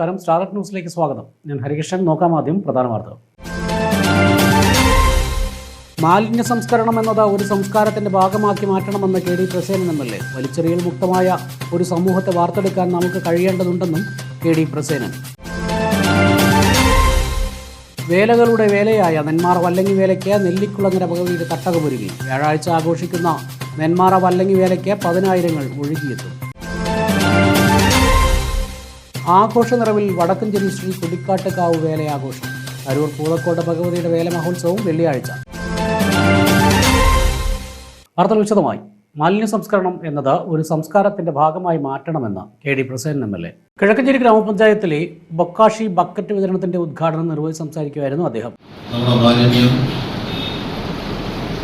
നമസ്കാരം. സ്റ്റാർട്ട് ന്യൂസിലേക്ക് സ്വാഗതം. ഞാൻ ഹരികൃഷ്ണൻ. നോക്കാം ആദ്യം പ്രധാന വാർത്തകൾ. മാലിന്യ സംസ്കരണം എന്നത് ഒരു സംസ്കാരത്തിന്റെ ഭാഗമാക്കി മാറ്റണമെന്ന് K D Prasenan M L A. വലിച്ചെറിയൽ മുക്തമായ ഒരു സമൂഹത്തെ വാർത്തെടുക്കാൻ നമുക്ക് കഴിയേണ്ടതുണ്ടെന്നും കെ ഡി പ്രസേനൻ. വേലകളുടെ വേലയായ നെന്മാറ വല്ലങ്ങി വേലയ്ക്ക് നെല്ലിക്കുളങ്ങര ഭഗവതിയുടെ തട്ടകമൊരുങ്ങി. വ്യാഴാഴ്ച ആഘോഷിക്കുന്ന നെന്മാറ വല്ലങ്ങി വേലയ്ക്ക് പതിനായിരങ്ങൾ ഒഴുകിയെത്തും. ആഘോഷ നിറവിൽ വടക്കഞ്ചേരി ശ്രീ കുടിക്കാട്ടുകാവ് വേലയാഘോഷം. അരൂർ പൂതക്കോട്ട ഭഗവതിയുടെ വേല മഹോത്സവം വെള്ളിയാഴ്ച. വാർത്തകൾ വിശദമായി. മാലിന്യ സംസ്കരണം എന്നത് ഒരു സംസ്കാരത്തിന്റെ ഭാഗമായി മാറ്റണമെന്ന് K D Prasenan M L A. Kizhakkanchery ഗ്രാമപഞ്ചായത്തിലെ ബൊക്കാഷി ബക്കറ്റ് വിതരണത്തിന്റെ ഉദ്ഘാടനം നിർവഹിച്ച് സംസാരിക്കുകയായിരുന്നു അദ്ദേഹം.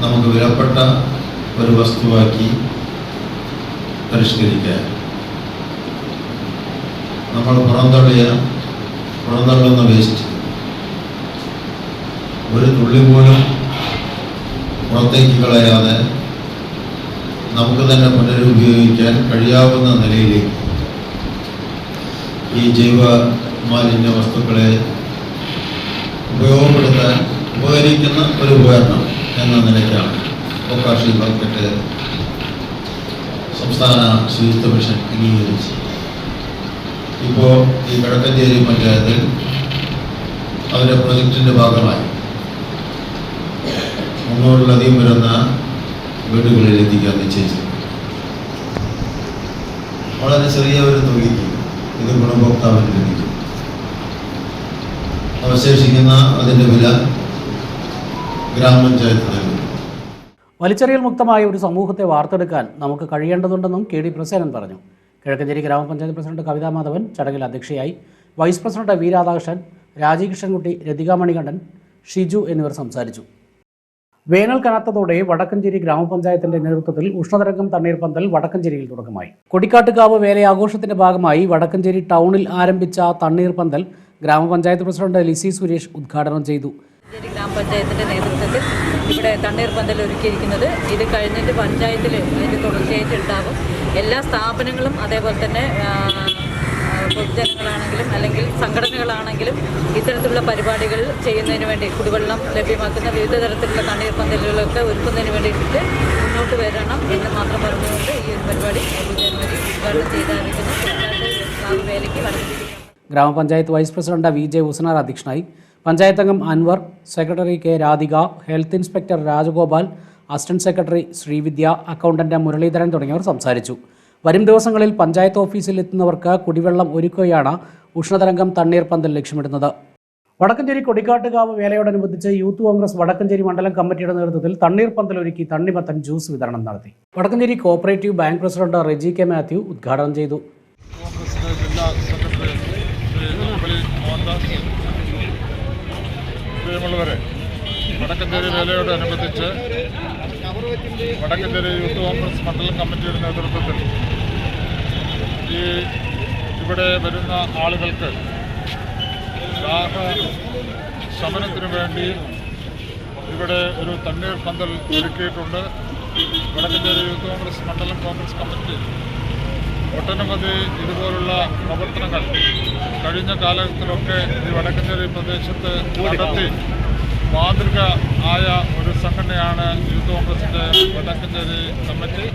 നമുക്ക് വിലപ്പെട്ട ഒരു വസ്തുവാക്കി പരിഷ്കരിക്കാൻ നമ്മൾ പുറന്തള്ളിയ പുറന്തള്ളുന്ന വേസ്റ്റ് ഒരു തുള്ളി പോലും പുറത്തേക്ക് കളയാതെ നമുക്ക് തന്നെ പുനരുപയോഗിക്കാൻ കഴിയാവുന്ന നിലയിലേക്ക് ഈ ജൈവ മാലിന്യ വസ്തുക്കളെ ഉപയോഗപ്പെടുത്താൻ ഉപകരിക്കുന്ന ഒരു ഉപകരണം എന്ന നിലയ്ക്കാണ് ഒക്കാഷി ബക്കറ്റ് സംസ്ഥാന ശുചിത്വ മിഷൻ അംഗീകരിച്ച് ഇപ്പോൾ ഈ വടക്കഞ്ചേരി പഞ്ചായത്തിൽ അവരുടെ പ്രൊജക്റ്റിന്റെ ഭാഗമായി മുന്നൂറിലധികം വരുന്ന വീടുകളിൽ എത്തിക്കാൻ നിശ്ചയിച്ചു വളരെ ചെറിയ ഒരു തുകയ്ക്ക് ഇത് ഗുണഭോക്താവിന് ലഭിക്കും. അവശേഷിക്കുന്ന അതിന്റെ വില ഗ്രാമപഞ്ചായത്ത് നൽകും വലിച്ചെറിയൽ മുക്തമായ ഒരു സമൂഹത്തെ വാർത്തെടുക്കാൻ നമുക്ക് കഴിയേണ്ടതുണ്ടെന്നും കെ ഡി പ്രസേനൻ പറഞ്ഞു. കിഴക്കഞ്ചേരി ഗ്രാമപഞ്ചായത്ത് പ്രസിഡന്റ് കവിതാ മാധവൻ ചടങ്ങിൽ അധ്യക്ഷയായി. Vice president V Radhakrishnan Rajikrishnankutty Rathika Manikandan Shiju എന്നിവർ സംസാരിച്ചു. വേനൽ കനത്തതോടെ വടക്കഞ്ചേരി ഗ്രാമപഞ്ചായത്തിന്റെ നേതൃത്വത്തിൽ ഉഷ്ണതരംഗം തണ്ണീർപ്പന്തൽ വടക്കഞ്ചേരിയിൽ തുടക്കമായി. കൊടിക്കാട്ടുകാവ് വേലയാഘോഷത്തിന്റെ ഭാഗമായി വടക്കഞ്ചേരി ടൗണിൽ ആരംഭിച്ച തണ്ണീർപ്പന്തൽ ഗ്രാമപഞ്ചായത്ത് പ്രസിഡന്റ് ലിസി സുരേഷ് ഉദ്ഘാടനം ചെയ്തു. ഗ്രാമപഞ്ചായത്തിന്റെ നേതൃത്വത്തിൽ ഇവിടെ തണ്ണീർപ്പന്തൽ ഒരുക്കിയിരിക്കുന്നത്. ഇത് കഴിഞ്ഞിട്ട് പഞ്ചായത്തിൽ ഇതിന്റെ തുടർച്ചയായിട്ട് ഉണ്ടാകും എല്ലാ സ്ഥാപനങ്ങളും അതേപോലെ തന്നെ പൊതുജനങ്ങളാണെങ്കിലും അല്ലെങ്കിൽ സംഘടനകളാണെങ്കിലും ഇത്തരത്തിലുള്ള പരിപാടികൾ ചെയ്യുന്നതിന് വേണ്ടി കുടിവെള്ളം ലഭ്യമാക്കുന്ന വിവിധ തരത്തിലുള്ള തണ്ണീർ പന്തലുകളൊക്കെ ഒരുക്കുന്നതിന് വേണ്ടിയിട്ട് മുന്നോട്ട് വരണം എന്ന് മാത്രം പറഞ്ഞുകൊണ്ട് ഈ ഒരു പരിപാടി ഉദ്ഘാടനം ചെയ്തായിരിക്കുന്നു. വേലയ്ക്ക് വളർത്തിയിരിക്കുന്നു ഗ്രാമപഞ്ചായത്ത് vice president V J Husainar അധ്യക്ഷനായി. പഞ്ചായത്തംഗം Anwar secretary K Radhika health inspector Rajagopal assistant secretary Srividya accountant Muraleedharan തുടങ്ങിയവർ സംസാരിച്ചു. വരും ദിവസങ്ങളിൽ പഞ്ചായത്ത് ഓഫീസിൽ എത്തുന്നവർക്ക് കുടിവെള്ളം ഒരുക്കുകയാണ് ഉഷ്ണതരംഗം തണ്ണീർ പന്തൽ ലക്ഷ്യമിടുന്നത്. വടക്കഞ്ചേരി കൊടിക്കാട്ടുകാവ് വേലയോടനുബന്ധിച്ച് യൂത്ത് കോൺഗ്രസ് വടക്കഞ്ചേരി മണ്ഡലം കമ്മിറ്റിയുടെ നേതൃത്വത്തിൽ തണ്ണീർ പന്തൽ ഒരുക്കി തണ്ണിമത്തൻ ജ്യൂസ് വിതരണം നടത്തി. Vadakkanchery cooperative bank president Reji K Mathew ഉദ്ഘാടനം ചെയ്തു. വടക്കഞ്ചേരി വേലയോടനുബന്ധിച്ച് വടക്കഞ്ചേരി യൂത്ത് കോൺഗ്രസ് മണ്ഡലം കമ്മിറ്റിയുടെ നേതൃത്വത്തിൽ ഈ ഇവിടെ വരുന്ന ആളുകൾക്ക് ദാഹ ശമനത്തിന് വേണ്ടി ഇവിടെ ഒരു തണ്ണീർ പന്തൽ ഒരുക്കിയിട്ടുണ്ട്. വടക്കഞ്ചേരി യൂത്ത് കോൺഗ്രസ് മണ്ഡലം കോൺഗ്രസ് കമ്മിറ്റി. ഒട്ടനവധി ഇതുപോലുള്ള പ്രവർത്തനങ്ങൾ കഴിഞ്ഞ കാലത്തിലൊക്കെ ഈ വടക്കഞ്ചേരി പ്രദേശത്ത് നടത്തി മാതൃക ആയ ഒരു സംഘടനയാണ് യൂത്ത് കോൺഗ്രസിന്റെ വടക്കഞ്ചേരി കമ്മിറ്റി.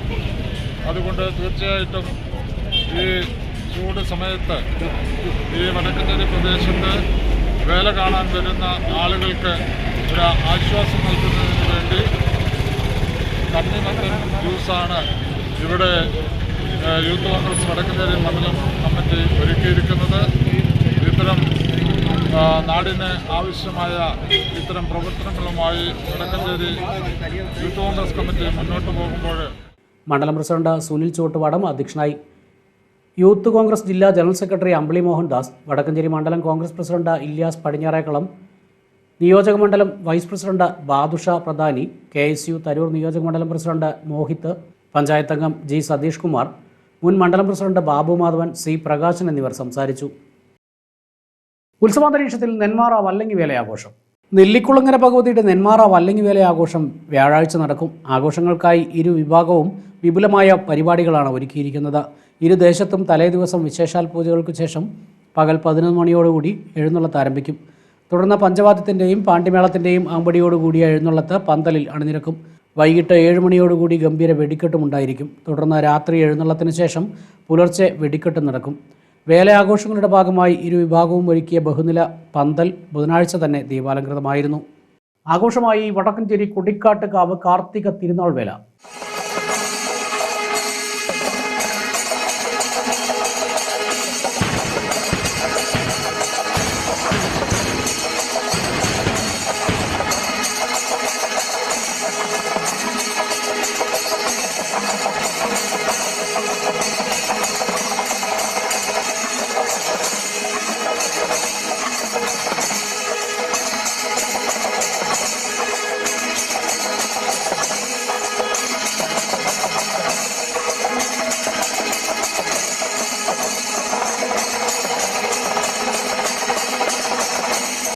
അതുകൊണ്ട് തീർച്ചയായിട്ടും ഈ ചൂട് സമയത്ത് ഈ വടക്കഞ്ചേരി പ്രദേശത്ത് വേല കാണാൻ വരുന്ന ആളുകൾക്ക് ഒരു ആശ്വാസം നൽകുന്നതിന് വേണ്ടി കണ്ണിമത്തൻ ജ്യൂസാണ് ഇവിടെ യൂത്ത് കോൺഗ്രസ് വടക്കഞ്ചേരി മണ്ഡലം കമ്മിറ്റി ഒരുക്കിയിരിക്കുന്നത്. ഇത്തരം നാടിന് ആവശ്യമായ ഇത്തരം പ്രവർത്തനങ്ങളുമായി വടക്കഞ്ചേരി യൂത്ത് കോൺഗ്രസ് കമ്മിറ്റി മുന്നോട്ട് പോകുമ്പോൾ മണ്ഡലം പ്രസിഡന്റ് സുനിൽ ചോട്ടുപാടം അധ്യക്ഷനായി. യൂത്ത് കോൺഗ്രസ് ജില്ലാ ജനറൽ സെക്രട്ടറി അമ്പിളി മോഹൻദാസ് വടക്കഞ്ചേരി മണ്ഡലം കോൺഗ്രസ് പ്രസിഡന്റ് ഇല്യാസ് പടിഞ്ഞാറേക്കളം നിയോജക മണ്ഡലം വൈസ് പ്രസിഡന്റ് ബാദുഷ പ്രധാനി കെ എസ് യു തരൂർ നിയോജക മണ്ഡലം പ്രസിഡന്റ് മോഹിത്ത് പഞ്ചായത്തംഗം ജി സതീഷ് കുമാർ മുൻ മണ്ഡലം പ്രസിഡന്റ് ബാബു മാധവൻ സി പ്രകാശൻ എന്നിവർ സംസാരിച്ചു. ഉത്സവാന്തരീക്ഷത്തിൽ നെന്മാറ വല്ലങ്ങി വേലയാഘോഷം. നെല്ലിക്കുളങ്ങര ഭഗവതിയുടെ നെന്മാറ വല്ലങ്ങി വേലയാഘോഷം വ്യാഴാഴ്ച നടക്കും. ആഘോഷങ്ങൾക്കായി ഇരു വിഭാഗവും വിപുലമായ പരിപാടികളാണ് ഒരുക്കിയിരിക്കുന്നത്. ഇരു ദേശത്തും തലേ ദിവസം വിശേഷാൽ പൂജകൾക്ക് ശേഷം പകൽ പതിനൊന്ന് മണിയോടുകൂടി എഴുന്നള്ളത്ത് ആരംഭിക്കും. തുടർന്ന് പഞ്ചവാദ്യത്തിന്റെയും പാണ്ടിമേളത്തിന്റെയും ആമ്പടിയോടുകൂടിയ എഴുന്നള്ളത്ത് പന്തലിൽ അണിനിരക്കും. വൈകിട്ട് ഏഴ് മണിയോടുകൂടി ഗംഭീര വെടിക്കെട്ടും ഉണ്ടായിരിക്കും. തുടർന്ന് രാത്രി എഴുന്നള്ളത്തിന് ശേഷം പുലർച്ചെ വെടിക്കെട്ട് നടക്കും. വേല ആഘോഷങ്ങളുടെ ഭാഗമായി ഇരു വിഭാഗവും ഒരുക്കിയ ബഹുനില പന്തൽ ബുധനാഴ്ച തന്നെ ദീപാലങ്കൃതമായിരുന്നു ആഘോഷമായി വടക്കഞ്ചേരി കൊടിക്കാട്ട് കാവ് കാർത്തിക തിരുനാൾ വേല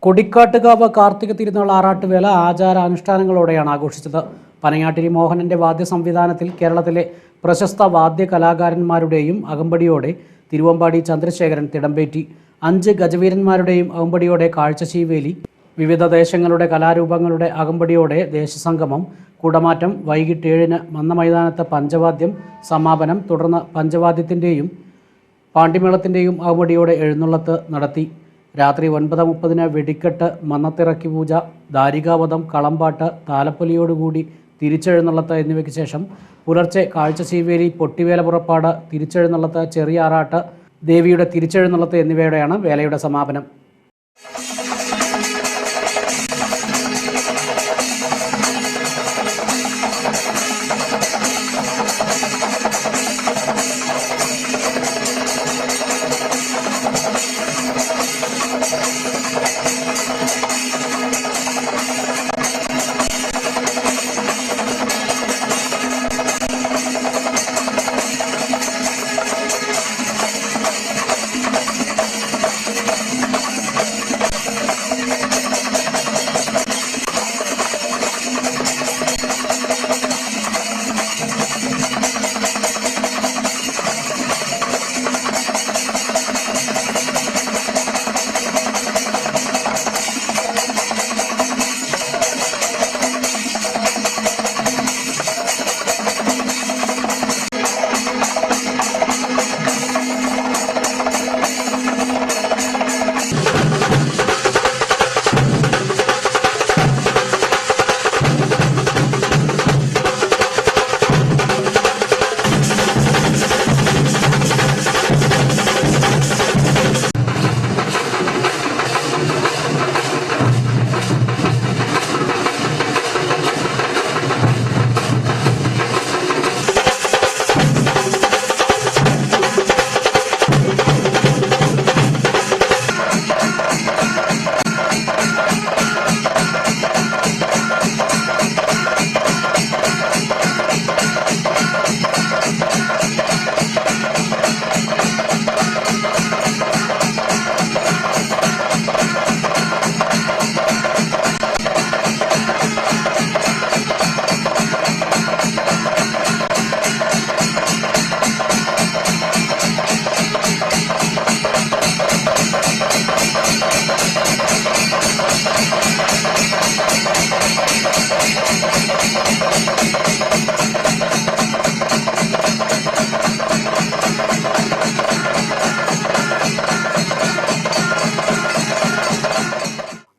കൊടിക്കാട്ടുകാവ് കാർത്തിക തിരുനാൾ ആറാട്ടുവേല ആചാരാനുഷ്ഠാനങ്ങളോടെയാണ് ആഘോഷിച്ചത്. പനയാട്ടിരി മോഹനന്റെ വാദ്യ സംവിധാനത്തിൽ കേരളത്തിലെ പ്രശസ്ത വാദ്യ കലാകാരന്മാരുടെയും അകമ്പടിയോടെ തിരുവമ്പാടി ചന്ദ്രശേഖരൻ തിടമ്പേറ്റി. അഞ്ച് ഗജവീരന്മാരുടെയും അകമ്പടിയോടെ കാഴ്ചശീവേലി. വിവിധ ദേശങ്ങളുടെ കലാരൂപങ്ങളുടെ അകമ്പടിയോടെ ദേശസംഗമം. കുടമാറ്റം വൈകിട്ട് ഏഴിന് മന്നമൈതാനത്ത് പഞ്ചവാദ്യം സമാപനം തുടർന്ന് പഞ്ചവാദ്യത്തിന്റെയും പാണ്ടിമേളത്തിന്റെയും അകമ്പടിയോടെ എഴുന്നള്ളത്ത് നടത്തി. രാത്രി ഒൻപത് മുപ്പതിന് വെടിക്കെട്ട് മന്നത്തിറക്കി പൂജ ദാരികാവധം കളമ്പാട്ട് താലപ്പൊലിയോടുകൂടി തിരിച്ചെഴുന്നള്ളത്ത് എന്നിവയ്ക്ക് ശേഷം പുലർച്ചെ കാഴ്ചശീവേലി പൊട്ടിവേല പുറപ്പാട് തിരിച്ചെഴുന്നള്ളത്ത് ചെറിയ ആറാട്ട് ദേവിയുടെ തിരിച്ചെഴുന്നള്ളത്ത് എന്നിവയോടെയാണ് വേലയുടെ സമാപനം.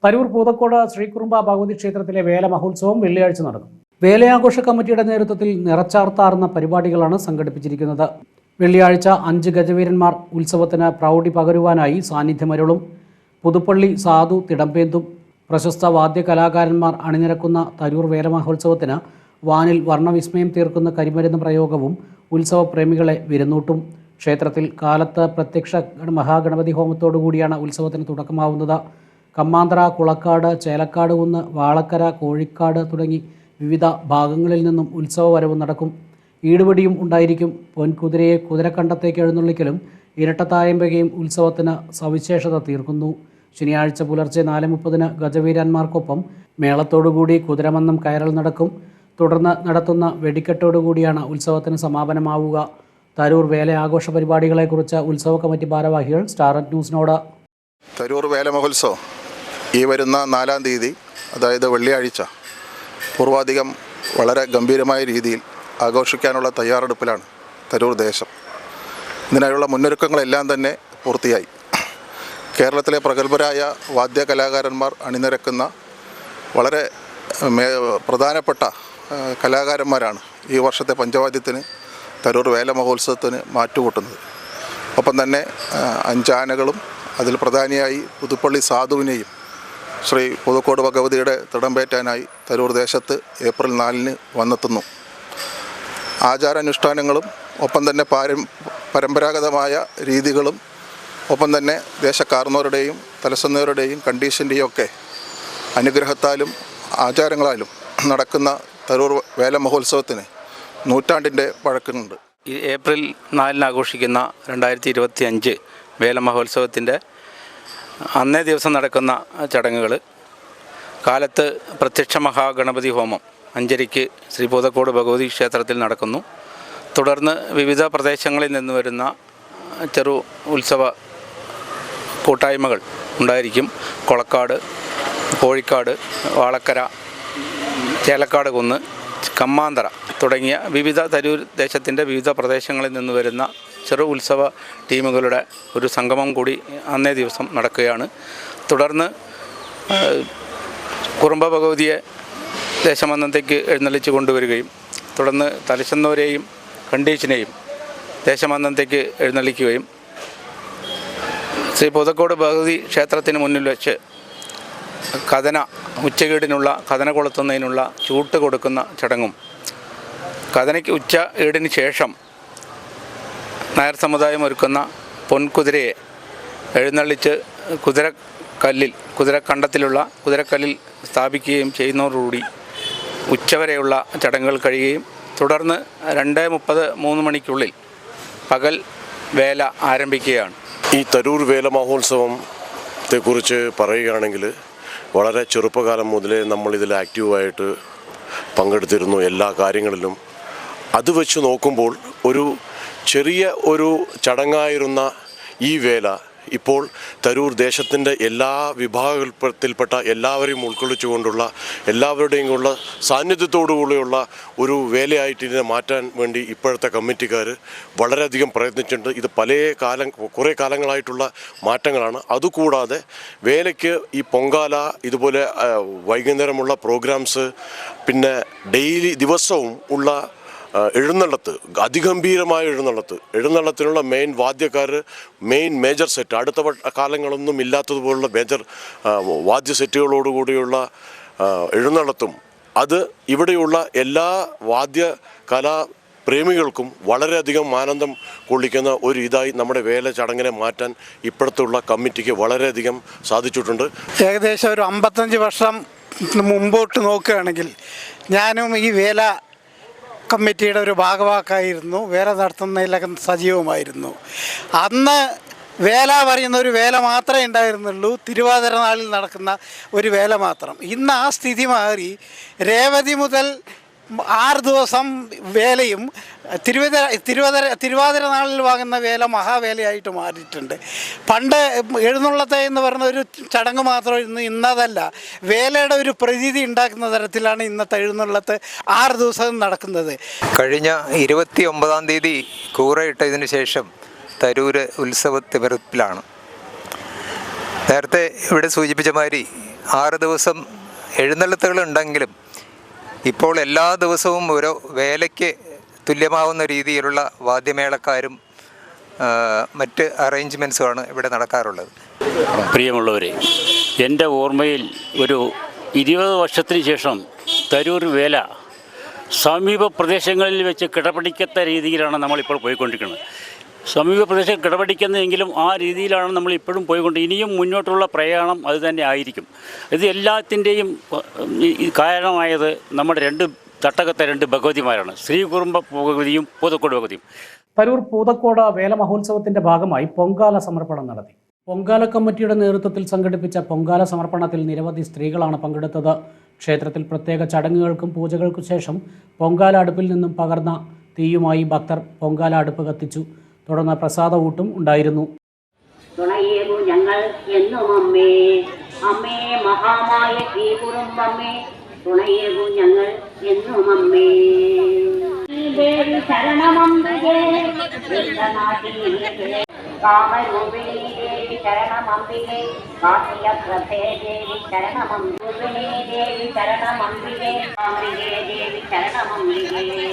തരൂർ പൂതക്കോട് ശ്രീകുറുമ്പ ഭഗവതി ക്ഷേത്രത്തിലെ വേല മഹോത്സവം വെള്ളിയാഴ്ച നടക്കും. വേലയാഘോഷ കമ്മിറ്റിയുടെ നേതൃത്വത്തിൽ നിറച്ചാർത്താറുന്ന പരിപാടികളാണ് സംഘടിപ്പിച്ചിരിക്കുന്നത്. വെള്ളിയാഴ്ച അഞ്ച് ഗജവീരന്മാർ ഉത്സവത്തിന് പ്രൗഢി പകരുവാനായി സാന്നിധ്യമരുളും. പുതുപ്പള്ളി സാധു തിടമ്പേന്തും. പ്രശസ്ത വാദ്യ കലാകാരന്മാർ അണിനിരക്കുന്ന തരൂർ വേല മഹോത്സവത്തിന് വാനിൽ വർണവിസ്മയം തീർക്കുന്ന കരിമരുന്ന് പ്രയോഗവും ഉത്സവ പ്രേമികളെ വിരുന്നൂട്ടും. ക്ഷേത്രത്തിൽ കാലത്ത് പ്രത്യക്ഷ മഹാഗണപതി ഹോമത്തോടു കൂടിയാണ് ഉത്സവത്തിന് തുടക്കമാവുന്നത്. കമ്മാന്തറ കുളക്കാട് ചേലക്കാട് കുന്ന് വാളക്കര കോഴിക്കാട് തുടങ്ങി വിവിധ ഭാഗങ്ങളിൽ നിന്നും ഉത്സവ വരവ് നടക്കും. ഈടുപടിയും ഉണ്ടായിരിക്കും. പൊൻകുതിരയെ കുതിരക്കണ്ടത്തേക്ക് എഴുന്നള്ളിക്കലും ഇരട്ടത്തായമ്പകയും ഉത്സവത്തിന് സവിശേഷത തീർക്കുന്നു. ശനിയാഴ്ച പുലർച്ചെ നാല് മുപ്പതിന് ഗജവീരന്മാർക്കൊപ്പം മേളത്തോടുകൂടി കുതിരമന്നം കയറൽ നടക്കും. തുടർന്ന് നടത്തുന്ന വെടിക്കെട്ടോടുകൂടിയാണ് ഉത്സവത്തിന് സമാപനമാവുക. തരൂർ വേല ആഘോഷ പരിപാടികളെക്കുറിച്ച് ഉത്സവ കമ്മിറ്റി ഭാരവാഹികൾ സ്റ്റാർ ന്യൂസിനോട്. തരൂർ വേല മഹോത്സവം. ഈ വരുന്ന നാലാം തീയതി അതായത് വെള്ളിയാഴ്ച പൂർവാധികം വളരെ ഗംഭീരമായ രീതിയിൽ ആഘോഷിക്കാനുള്ള തയ്യാറെടുപ്പിലാണ് തരൂർ ദേശം. ഇതിനായുള്ള മുന്നൊരുക്കങ്ങളെല്ലാം തന്നെ പൂർത്തിയായി. കേരളത്തിലെ പ്രഗത്ഭരായ വാദ്യ കലാകാരന്മാർ അണിനിരക്കുന്ന വളരെ പ്രധാനപ്പെട്ട കലാകാരന്മാരാണ് ഈ വർഷത്തെ പഞ്ചവാദ്യത്തിന് തരൂർ വേല മഹോത്സവത്തിന് മാറ്റുകൂട്ടുന്നത്. ഒപ്പം തന്നെ അഞ്ചാനകളും അതിൽ പ്രധാനിയായി പുതുപ്പള്ളി സാധുവിനെയും ശ്രീ പുതുക്കോട് ഭഗവതിയുടെ തിടമ്പേറ്റാനായി തരൂർ ദേശത്ത് ഏപ്രിൽ നാലിന് വന്നെത്തുന്നു. ആചാരാനുഷ്ഠാനങ്ങളും ഒപ്പം തന്നെ പാരം പരമ്പരാഗതമായ രീതികളും ഒപ്പം തന്നെ ദേശക്കാർന്നവരുടെയും തലസന്നവരുടെയും കണ്ടീഷന്റെയും ഒക്കെ അനുഗ്രഹത്താലും ആചാരങ്ങളാലും നടക്കുന്ന തരൂർ വേല മഹോത്സവത്തിന് നൂറ്റാണ്ടിന്റെ പഴക്കമുണ്ട്. ഏപ്രിൽ നാലിന് ആഘോഷിക്കുന്ന രണ്ടായിരത്തി ഇരുപത്തി അഞ്ച് വേല മഹോത്സവത്തിന്റെ അന്നേ ദിവസം നടക്കുന്ന ചടങ്ങുകൾ. കാലത്ത് പ്രത്യക്ഷ മഹാഗണപതി ഹോമം അഞ്ചരിക്ക് ശ്രീ പൂതക്കോട് ഭഗവതി ക്ഷേത്രത്തിൽ നടക്കുന്നു. തുടർന്ന് വിവിധ പ്രദേശങ്ങളിൽ നിന്ന് വരുന്ന ചെറു ഉത്സവ കൂട്ടായ്മകൾ ഉണ്ടായിരിക്കും. കൊളക്കാട് കോഴിക്കാട് വാളക്കര ചേലക്കാട് കുന്ന് കമ്മാന്തറ തുടങ്ങിയ വിവിധ തരൂർ ദേശത്തിന്റെ വിവിധ പ്രദേശങ്ങളിൽ നിന്ന് വരുന്ന ചെറു ഉത്സവ ടീമുകളുടെ ഒരു സംഗമം കൂടി അന്നേ ദിവസം നടക്കുകയാണ്. തുടർന്ന് കുറുമ്പ ഭഗവതിയെ ദേശമന്ദത്തേക്ക് എഴുന്നള്ളിച്ച് കൊണ്ടുവരികയും തുടർന്ന് തലശന്നൂരെയും കണ്ടീച്ചിനെയും ദേശമന്ദത്തേക്ക് എഴുന്നള്ളിക്കുകയും ശ്രീ പുതക്കോട് ഭഗവതി ക്ഷേത്രത്തിന് മുന്നിൽ വെച്ച് കഥന ഉച്ചകീടിനുള്ള കഥന കൊളുത്തുന്നതിനുള്ള ചൂട്ട് കൊടുക്കുന്ന ചടങ്ങും. കഥനയ്ക്ക് ഉച്ച ഈടിന് ശേഷം നായർ സമുദായം ഒരുക്കുന്ന പൊൻകുതിരയെ എഴുന്നള്ളിച്ച് കുതിരക്കല്ലിൽ കുതിരക്കണ്ടത്തിലുള്ള കുതിരക്കല്ലിൽ സ്ഥാപിക്കുകയും ചെയ്യുന്നതോടുകൂടി ഉച്ചവരെയുള്ള ചടങ്ങുകൾ കഴിയുകയും തുടർന്ന് രണ്ട് മുപ്പത് മൂന്ന് മണിക്കുള്ളിൽ പകൽ വേല ആരംഭിക്കുകയാണ്. ഈ തരൂർ വേല മഹോത്സവത്തെക്കുറിച്ച് പറയുകയാണെങ്കിൽ വളരെ ചെറുപ്പകാലം മുതലേ നമ്മളിതിൽ ആക്റ്റീവായിട്ട് പങ്കെടുത്തിരുന്നു എല്ലാ കാര്യങ്ങളിലും. അത് വെച്ച് നോക്കുമ്പോൾ ഒരു ചെറിയ ഒരു ചടങ്ങായിരുന്ന ഈ വേല ഇപ്പോൾ തരൂർ ദേശത്തിന്റെ എല്ലാ വിഭാഗത്തിൽപ്പെട്ട എല്ലാവരെയും ഉൾക്കൊള്ളിച്ചുകൊണ്ടുള്ള എല്ലാവരുടെയും ഉള്ള സാന്നിധ്യത്തോടുകൂടിയുള്ള ഒരു വേലയായിട്ട് ഇതിനെ മാറ്റാൻ വേണ്ടി ഇപ്പോഴത്തെ കമ്മിറ്റിക്കാർ വളരെയധികം പ്രയത്നിച്ചിട്ടുണ്ട്. ഇത് പല കാലം കുറേ കാലങ്ങളായിട്ടുള്ള മാറ്റങ്ങളാണ്. അതുകൂടാതെ വേലയ്ക്ക് ഈ പൊങ്കാല ഇതുപോലെ വൈകുന്നേരമുള്ള പ്രോഗ്രാംസ് പിന്നെ ഡെയിലി ദിവസവും ഉള്ള എഴുന്നള്ളത്ത് അതിഗംഭീരമായ എഴുന്നള്ളത്ത്. എഴുന്നള്ളത്തിനുള്ള മെയിൻ വാദ്യക്കാർ മെയിൻ മേജർ സെറ്റ് അടുത്ത കാലങ്ങളൊന്നും ഇല്ലാത്തതുപോലുള്ള മേജർ വാദ്യ സെറ്റുകളോടുകൂടിയുള്ള എഴുന്നള്ളത്തും. അത് ഇവിടെയുള്ള എല്ലാ വാദ്യ കലാ പ്രേമികൾക്കും വളരെയധികം ആനന്ദം കൊള്ളിക്കുന്ന ഒരു ഇതായി നമ്മുടെ വേല ചടങ്ങിനെ മാറ്റാൻ ഇപ്പോഴത്തുള്ള കമ്മിറ്റിക്ക് വളരെയധികം സാധിച്ചിട്ടുണ്ട്. ഏകദേശം ഒരു അമ്പത്തഞ്ച് വർഷം മുമ്പോട്ട് നോക്കുകയാണെങ്കിൽ ഞാനും ഈ വേല കമ്മിറ്റിയുടെ ഒരു ഭാഗവാക്കായിരുന്നു. വേല നടത്തുന്നതിലൊക്കെ സജീവമായിരുന്നു. അന്ന് വേല പറയുന്ന ഒരു വേല മാത്രമേ ഉണ്ടായിരുന്നുള്ളൂ. തിരുവാതിര നാളിൽ നടക്കുന്ന ഒരു വേല മാത്രം. ഇന്ന് ആ സ്ഥിതി മാറി. രേവതി മുതൽ ആറ് ദിവസം വേലയും തിരുവതിര തിരുവാതിര തിരുവാതിര നാളിൽ വാങ്ങുന്ന വേല മഹാവേലയായിട്ട് മാറിയിട്ടുണ്ട്. പണ്ട് എഴുന്നള്ളത്തെ എന്ന് പറയുന്ന ഒരു ചടങ്ങ് മാത്രം ഇന്ന് ഇന്നതല്ല. വേലയുടെ ഒരു പ്രതീതി ഉണ്ടാക്കുന്ന തരത്തിലാണ് ഇന്നത്തെ എഴുന്നള്ളത്ത് ആറ് ദിവസം നടക്കുന്നത്. കഴിഞ്ഞ ഇരുപത്തി ഒമ്പതാം തീയതി കൂറയിട്ടതിന് ശേഷം തരൂര് ഉത്സവ തിമിർപ്പിലാണ് നേരത്തെ ഇവിടെ സൂചിപ്പിച്ച മാതിരി ആറ് ദിവസം എഴുന്നള്ളത്തുകൾ ഉണ്ടെങ്കിലും ഇപ്പോൾ എല്ലാ ദിവസവും ഓരോ വേലയ്ക്ക് തുല്യമാവുന്ന രീതിയിലുള്ള വാദ്യമേളക്കാരും മറ്റ് അറേഞ്ച്മെന്റ്സുമാണ് ഇവിടെ നടക്കാറുള്ളത്. പ്രിയമുള്ളവരെ എന്റെ ഓർമ്മയിൽ ഒരു ഇരുപത് വർഷത്തിന് ശേഷം തരൂർ വേല സമീപ പ്രദേശങ്ങളിൽ വെച്ച് കിടപിടിക്കത്ത രീതിയിലാണ് നമ്മളിപ്പോൾ പോയിക്കൊണ്ടിരിക്കുന്നത്. സമീപ പ്രദേശം കിടപിടിക്കുന്നതെങ്കിലും ആ രീതിയിലാണ് നമ്മൾ ഇപ്പോഴും പോയിക്കൊണ്ട് ഇനിയും മുന്നോട്ടുള്ള പ്രയാണം അത് തന്നെ ആയിരിക്കും. ഇത് എല്ലാത്തിന്റെയും കാരണമായത് നമ്മുടെ രണ്ട് തട്ടകത്തെ രണ്ട് ഭഗവതിമാരാണ്. ശ്രീ കുറുമ്പ ഭഗവതിയും പൂതക്കോട് ഭഗവതിയും. തരൂർ പൂതക്കോട് വേല മഹോത്സവത്തിന്റെ ഭാഗമായി പൊങ്കാല സമർപ്പണം നടത്തി. പൊങ്കാല കമ്മിറ്റിയുടെ നേതൃത്വത്തിൽ സംഘടിപ്പിച്ച പൊങ്കാല സമർപ്പണത്തിൽ നിരവധി സ്ത്രീകളാണ് പങ്കെടുത്തത്. ക്ഷേത്രത്തിൽ പ്രത്യേക ചടങ്ങുകൾക്കും പൂജകൾക്കും ശേഷം പൊങ്കാല അടുപ്പിൽ നിന്നും പകർന്ന തീയുമായി ഭക്തർ പൊങ്കാല അടുപ്പ് കത്തിച്ചു. തുടർന്ന് പ്രസാദ ഊട്ടും ഉണ്ടായിരുന്നു. തുണയേകു ഞങ്ങൾ എന്നും അമ്മേ. അമ്മേ ഞങ്ങൾ ശരണമംബികേ ശരണമംബികേ ശരണമംബികേ